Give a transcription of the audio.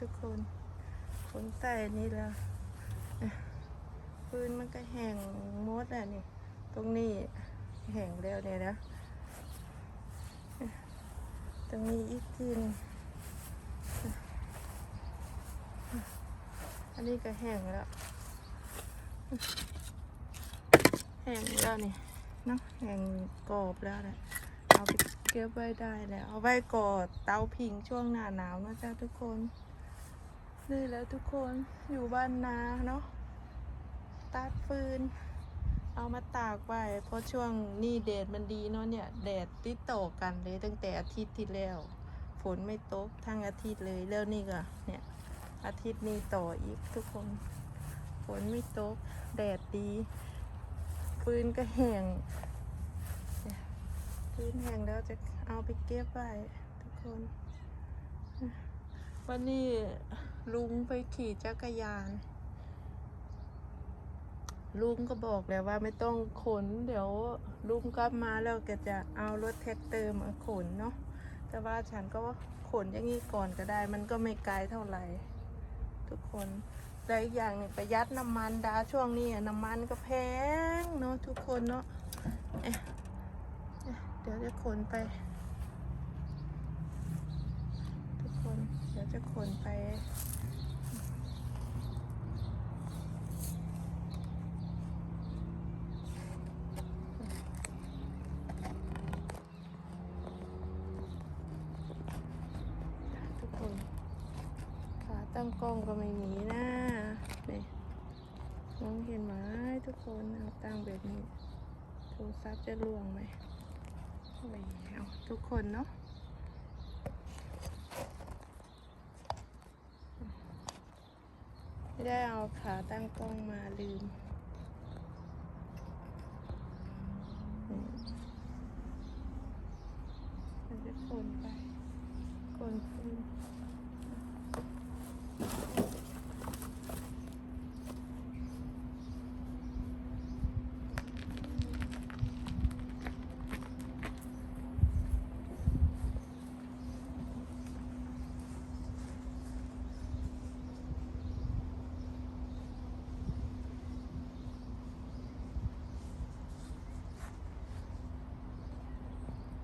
ทุกคนฝนใส่นี่แล้วพื้นมันก็แห้งมดอะนี่ ตรงนี้แห้งแล้วเนี่ยนะ ตรงนี้อีกทีนอันนี้ก็แห้งแล้วแห้งแล้วนี่เนาะแห้งกรอบแล้วแหละเอาไปเก็บไว้ได้แล้วเอาไว้กอดเตาผิงช่วงหน้าหนาวนะจ๊ะทุกคน นี่แล้วทุกคนอยู่บ้านนาเนาะตัดฟืน เอามาตากไว้เพราะช่วงนี้แดดมันดีเนาะเนี่ยแดดติดต่อกันเลยตั้งแต่อาทิตย์ที่แล้ว ฝนไม่ตกทั้งอาทิตย์เลยแล้วนี่ก็เนี่ยอาทิตย์นี้ต่ออีกทุกคน ฝนไม่ตก แดดดีฟืนก็แห้งฟืนแห้งแล้วจะเอาไปเก็บไว้ทุกคน วันนี้ ลุงไปขี่จักรยาน ลุงก็บอกแล้วว่าไม่ต้องขน เดี๋ยวลุงกลับมาแล้วก็จะเอารถแท็กเตอร์มาขนเนาะแต่ว่าฉันก็ขนอย่างนี้ก่อนก็ได้ มันก็ไม่ไกลเท่าไหร่ ทุกคนและอีกอย่างนึงประหยัดน้ำมันดาช่วงนี้น้ำมันก็แพงเนาะทุกคนเนาะเอ๊ะเอ๊ะเดี๋ยวจะขนไป ทุกคน เดี๋ยวจะขนไปทุกคนขาตั้งกล้องก็ไม่มีนะนี่มองเห็นไหมทุกคนเอาตั้งแบบนี้โทรศัพท์จะล่วงไหมไม่เอาทุกคนเนาะ ได้เอาขาตั้งกล้องมาลืม มันจะคนไปคนฟืน